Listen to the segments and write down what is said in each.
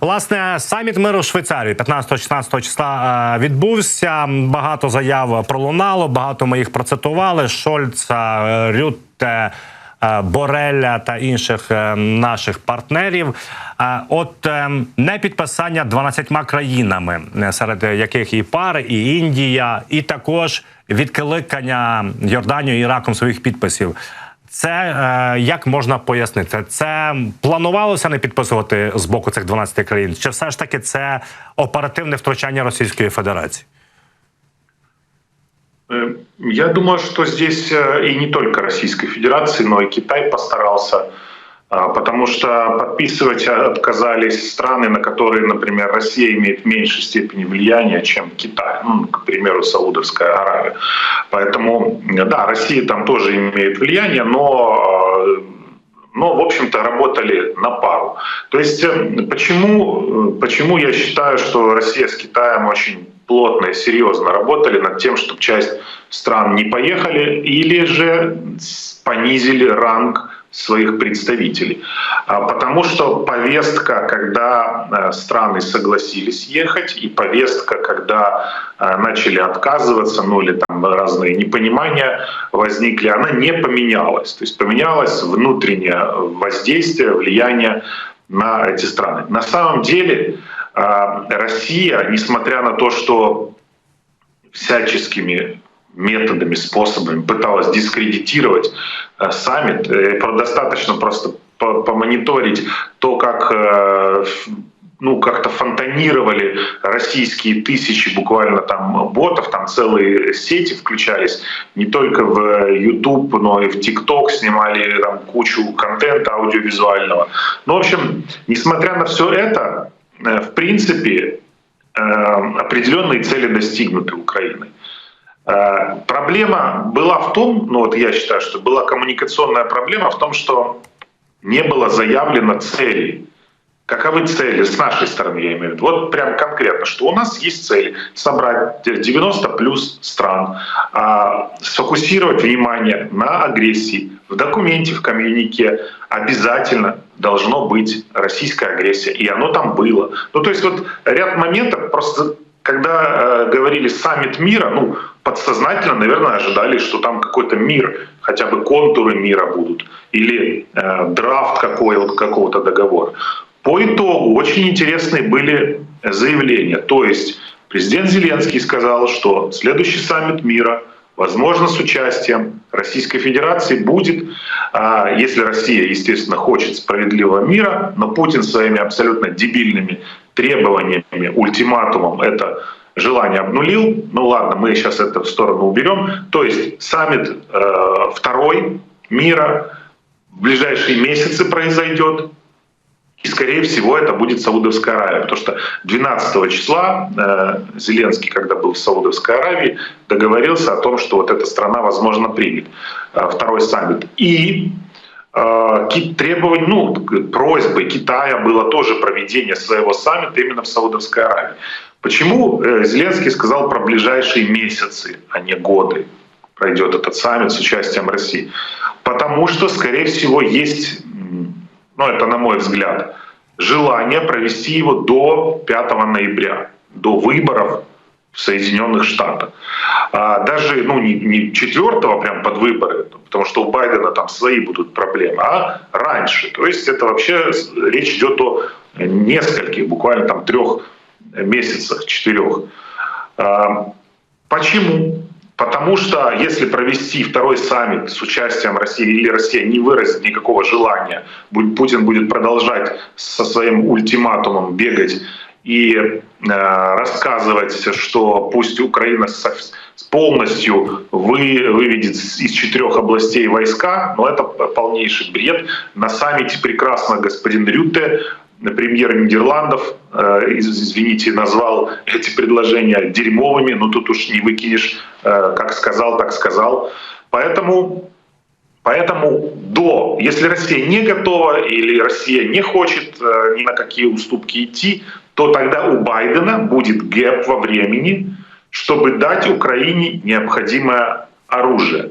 Власне, саміт миру Швейцарії 15-16 числа е, відбувся. Багато заяв пролунало, багато ми їх процитували. Шольца, е, Рютте. е, Бореля та інших наших партнерів, от не підписання 12 країнами, серед яких і пари, і Індія, і також відкликання Йорданією і Іраком своїх підписів. Це е, як можна пояснити? Це планувалося не підписувати з боку цих 12 країн? Чи все ж таки це оперативне втручання Російської Федерації? Э, Я думаю, что здесь і не только Российской Федерации, но и Китай постарался, а, потому что подписывать отказались страны, на которые, например, Россия имеет в меньшей степени влияния, чем Китай, ну, к примеру, Саудовская Аравия. Поэтому, да, Россия там тоже имеет влияние, но но, в общем-то, работали на пару. То есть, э, почему, э, почему я считаю, что Россия с Китаем очень плотно и серьезно работали над тем, чтобы часть стран не поехали или же понизили ранг своих представителей. А, Потому что повестка, когда э, страны согласились ехать, и повестка, когда э, начали отказываться, ну или там разные непонимания возникли, она не поменялась. То есть поменялось внутреннее воздействие, влияние на эти страны. На самом деле э, Россия, несмотря на то, что всяческими методами, способами пыталась дискредитировать э, саммит. Э, Достаточно просто по- помониторить то, как э, ну, как-то фонтанировали российские тысячи буквально там ботов, там целые сети включались, не только в YouTube, но и в TikTok снимали там кучу контента аудиовизуального. Ну, в общем, несмотря на все это, в принципе, определенные цели достигнуты Украиной. Э, Проблема была в том, ну вот я считаю, что была коммуникационная проблема в том, что не было заявлено целей. Каковы цели с нашей стороны, я имею в виду? Вот прям конкретно, что у нас есть цель собрать 90 плюс стран, а, сфокусировать внимание на агрессии. В документе, в коммюнике обязательно должно быть российская агрессия, и оно там было. Ну то есть вот ряд моментов просто когда э, говорили саммит мира, ну, подсознательно, наверное, ожидали, что там какой-то мир, хотя бы контуры мира будут, или э, драфт какого-то договора. По итогу очень интересные были заявления. То есть президент Зеленский сказал, что следующий саммит мира, возможно, с участием Российской Федерации будет, а, если Россия, естественно, хочет справедливого мира, но Путин своими абсолютно дебильными требованиями, ультиматумом это желание обнулил. Ну ладно, мы сейчас это в сторону уберем. То есть саммит э, второй мира в ближайшие месяцы произойдет. И, скорее всего, это будет Саудовская Аравия, потому что 12 числа э, Зеленский, когда был в Саудовской Аравии, договорился о том, что вот эта страна, возможно, примет э, второй саммит. И ки- требование, ну, просьбой Китая было тоже проведение своего саммита именно в Саудовской Аравии. Почему э, Зеленский сказал про ближайшие месяцы, а не годы пройдет этот саммит с участием России? Потому что, скорее всего, есть ну это на мой взгляд, желание провести его до 5 ноября, до выборов Соединенных Штатах. А даже, ну, не, не 4 прям под выборы, потому что у Байдена там свои будут проблемы, а раньше. То есть это вообще речь идет о нескольких, буквально там трех месяцах, четырех. А, Почему? Потому что если провести второй саммит с участием России или Россия не выразит никакого желания, Путин будет продолжать со своим ультиматумом бегать и э, рассказывать, что пусть Украина полностью вы, выведет из четырех областей войска, но это полнейший бред. На саммите прекрасно господин Рютте премьер Нидерландов, э, из- извините, назвал эти предложения дерьмовыми, но тут уж не выкинешь, э, как сказал, так сказал. Поэтому, поэтому до, если Россия не готова или Россия не хочет э, ни на какие уступки идти, то тогда у Байдена будет гэп во времени, чтобы дать Украине необходимое оружие.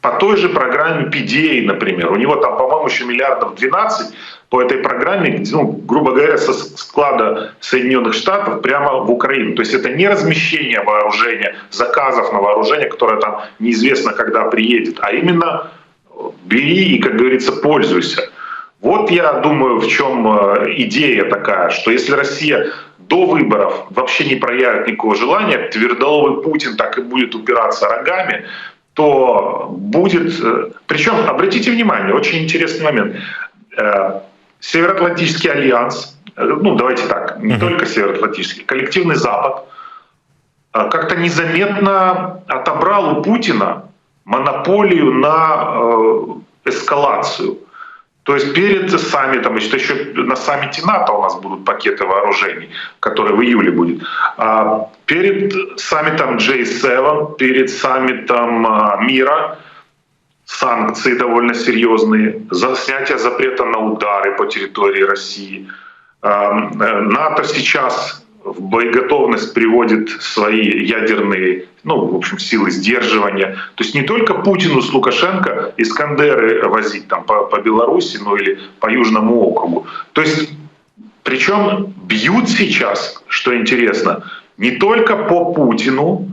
по той же программе PDA, например. У него там, по-моему, еще миллиардов 12 по этой программе, ну, грубо говоря, со склада Соединенных Штатов прямо в Украину. То есть это не размещение вооружения, заказов на вооружение, которое там неизвестно, когда приедет, а именно бери и, как говорится, пользуйся. Вот я думаю, в чем э, идея такая, что если Россия до выборов вообще не проявит никакого желания, твердоловый Путин так и будет упираться рогами, то будет... э, Причем, обратите внимание, очень интересный момент. Э, Североатлантический альянс, ну давайте так, не только Североатлантический, коллективный Запад, как-то незаметно отобрал у Путина монополию на эскалацию. То есть перед саммитом, это еще на саммите НАТО у нас будут пакеты вооружений, который в июле будет. А перед саммитом J7, перед саммитом а, мира санкции довольно серьезные, за снятие запрета на удары по территории России. А, э, НАТО сейчас в боеготовность приводит свои ядерные, ну, в общем, силы сдерживания. То есть не только Путину с Лукашенко Искандеры возить там по, по Беларуси, ну или по Южному округу. То есть, причем бьют сейчас, что интересно, не только по Путину,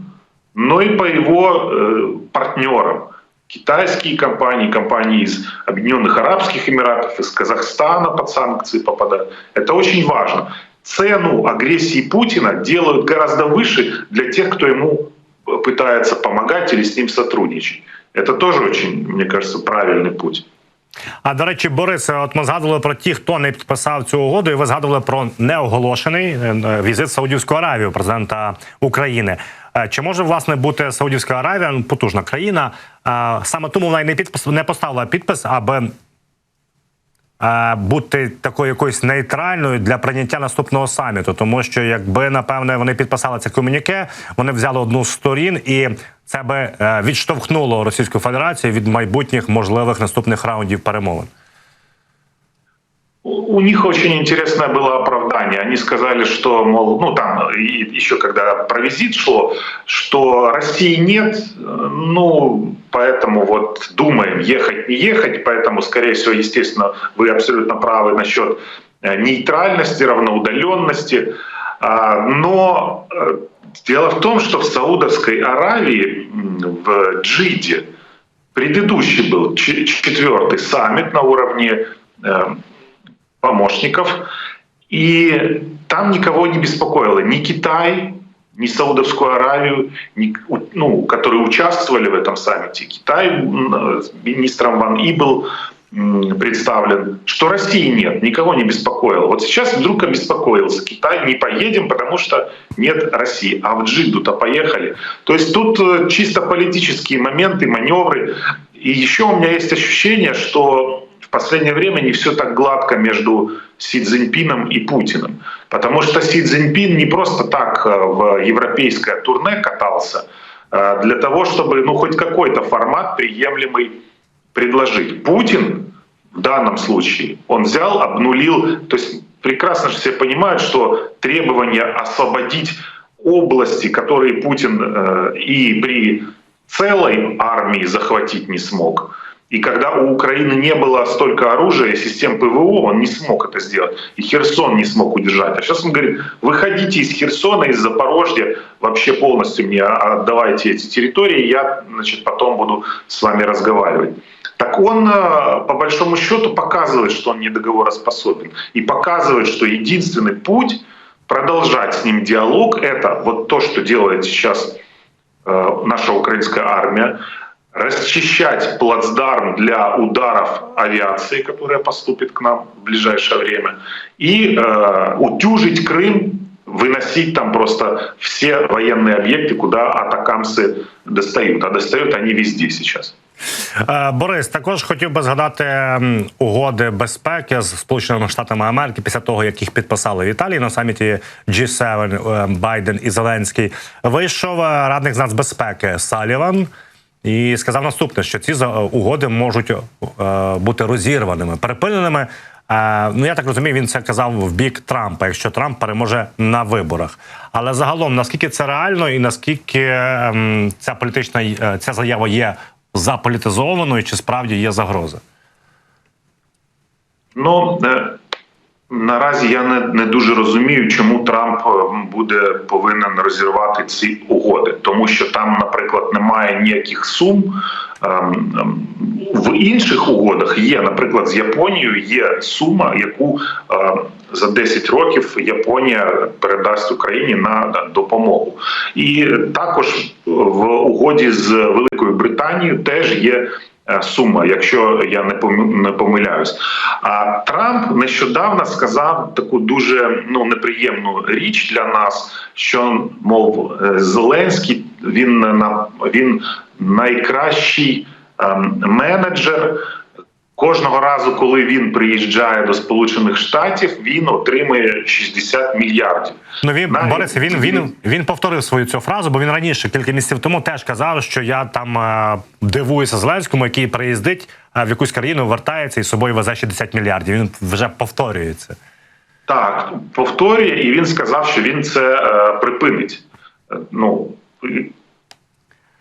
но и по его э, партнерам. Китайские компании, компании из Объединенных Арабских Эмиратов, из Казахстана под санкции попадают. Это очень важно цену агрессии Путина делают гораздо выше для тех, кто ему пытается помогать или с ним сотрудничать. Это тоже очень, мне кажется, правильный путь. А до речі, Борис, от ми згадували про ті, хто не підписав цю угоду, і ви згадували про неоголошений е, візит в Саудівську Аравію президента України. Е, Чи може власне бути Саудівська Аравія ну, потужна країна? е, Саме тому вона й не підпис не поставила підпис, аби е, бути такою якоюсь нейтральною для прийняття наступного саміту, тому що якби напевне вони підписали це комюніке, вони взяли одну з сторін, і це би е, відштовхнуло Російську Федерацію від майбутніх можливих наступних раундів перемовин. У них очень интересное было оправдание. Они сказали, что, мол, ну там еще когда про визит шло, что России нет, ну поэтому вот думаем, ехать, не ехать, поэтому, скорее всего, естественно, вы абсолютно правы насчет э, нейтральности, равноудаленности. А, Но э, дело в том, что в Саудовской Аравии, в Джиде, предыдущий был четвертый саммит на уровне э, помощников. И там никого не беспокоило. Ни Китай, ни Саудовскую Аравию, ни, ну, которые участвовали в этом саммите. Китай министром Ван И был представлен, что России нет, никого не беспокоило. Вот сейчас вдруг обеспокоился. Китай, не поедем, потому что нет России. А в Джиду-то поехали. То есть тут э, чисто политические моменты, маневры. И еще у меня есть ощущение, что последнее время не все так гладко между Си Цзиньпином и Путиным. Потому что Си Цзиньпин не просто так э, в европейское турне катался, э, для того, чтобы ну, хоть какой-то формат приемлемый предложить. Путин в данном случае, он взял, обнулил, то есть прекрасно же все понимают, что требование освободить области, которые Путин э, и при целой армии захватить не смог, и когда у Украины не было столько оружия и систем ПВО, он не смог это сделать. И Херсон не смог удержать. А сейчас он говорит, выходите из Херсона, из Запорожья, вообще полностью мне отдавайте эти территории, я значит, потом буду с вами разговаривать. Так он, э, по большому счету, показывает, что он недоговороспособен. И показывает, что единственный путь продолжать с ним диалог — это вот то, что делает сейчас э, наша украинская армия, расчищать плацдарм для ударов авиации, которая поступит к нам в ближайшее время, и э, утюжить Крым, выносить там просто все военные объекты, куда атакамсы достают. А достают они везде сейчас. Е, Борис, також хотів би згадати м, угоди безпеки з Сполученими Штатами Америки після того, як їх підписали в Італії на саміті G7 е, Байден і Зеленський. Вийшов е, радник з нацбезпеки Саліван і сказав наступне: що ці за- угоди можуть е, бути розірваними, перепиненими. Е, Ну я так розумію, він це казав в бік Трампа, якщо Трамп переможе на виборах. Але загалом наскільки це реально, і наскільки ем, ця політична е, ця заява є заполітизованою, чи справді є загроза? Ну е, наразі я не, не дуже розумію, чому Трамп е, буде повинен розірвати ці угоди, тому що там, наприклад, немає ніяких сум. Ем, ем, В інших угодах є, наприклад, з Японією є сума, яку е, за 10 років Японія передасть Україні на допомогу, і також в угоді з Великою Британією теж є сума, якщо я не помил- помиляюсь. А Трамп нещодавно сказав таку дуже ну неприємну річ для нас, що мов е, Зеленський він він найкращий ем, менеджер. Кожного разу, коли він приїжджає до Сполучених Штатів, він отримує 60 мільярдів. Ну він Навіть- Борис, він, він, він повторив свою цю фразу, бо він раніше кілька місяців тому теж казав, що я там е, дивуюся Зеленському, який приїздить е, в якусь країну, вертається і з собою везе 60 мільярдів. Він вже повторюється. Так, повторює, і він сказав, що він це е, припинить. Е, Ну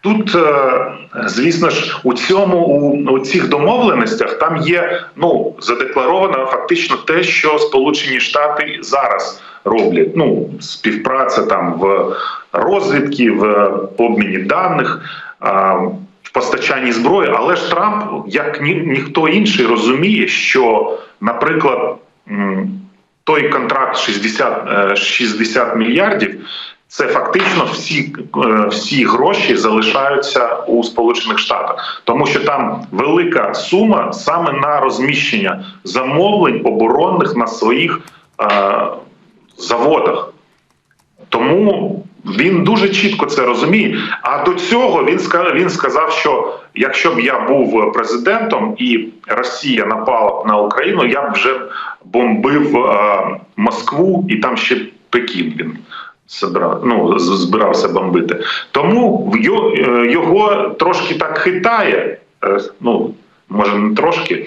тут, е, звісно ж, у цьому у, у цих домовленостях там є ну задекларовано фактично те, що Сполучені Штати зараз роблять. Ну, співпраця там в розвідці, в обміні даних. е, в постачанні зброї, але ж Трамп, як ні, ніхто інший, розуміє, що, наприклад, той контракт 60, е, 60 мільярдів. Це фактично всі, е, всі гроші залишаються у Сполучених Штатах, тому що там велика сума саме на розміщення замовлень оборонних на своїх е, заводах. Тому він дуже чітко це розуміє. А до цього він сказав, він сказав, що якщо б я був президентом і Росія напала б на Україну, я б вже бомбив е, Москву і там ще Пекін він ну, збирався бомбити. Тому в його, е, трошки так хитає. е, Ну може не трошки.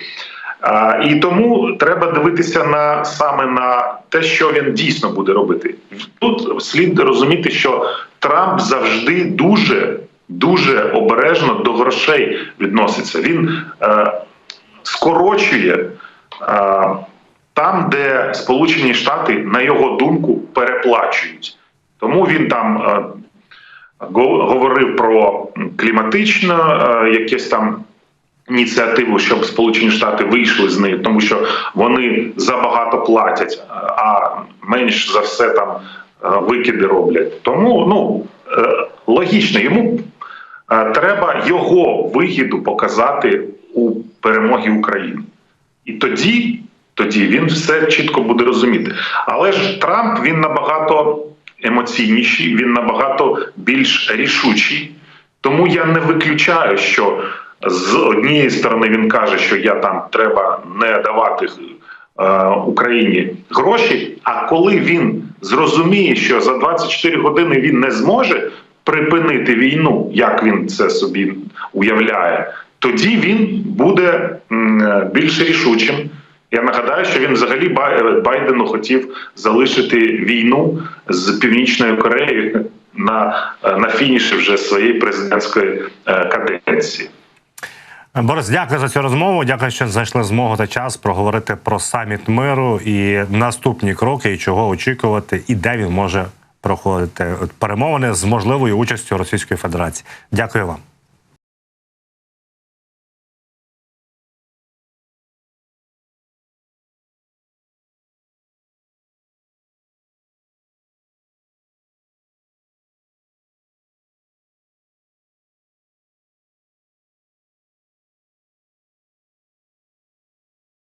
І тому треба дивитися на саме на те, що він дійсно буде робити. Тут слід розуміти, що Трамп завжди дуже дуже обережно до грошей відноситься. Він е, скорочує е, там, де Сполучені Штати, на його думку, переплачують. Тому він там е, говорив про кліматичне е, якесь там ініціативу, щоб Сполучені Штати вийшли з неї, тому що вони забагато платять, а менш за все там е, викиди роблять. Тому ну е, логічно, йому е, треба його вигіду показати у перемогі України. І тоді, тоді він все чітко буде розуміти. Але ж Трамп він набагато емоційніший, він набагато більш рішучий. Тому я не виключаю, що з однієї сторони він каже, що я там треба не давати е, Україні гроші. А коли він зрозуміє, що за 24 години він не зможе припинити війну, як він це собі уявляє, тоді він буде е, більш рішучим. Я нагадаю, що він взагалі Бай- Байдену хотів залишити війну з Північною Кореєю на, е, на фініші вже своєї президентської е, каденції. Борис, дякую за цю розмову. Дякую, що знайшли змогу та час проговорити про саміт миру і наступні кроки, і чого очікувати, і де він може проходити перемовини з можливою участю Російської Федерації. Дякую вам.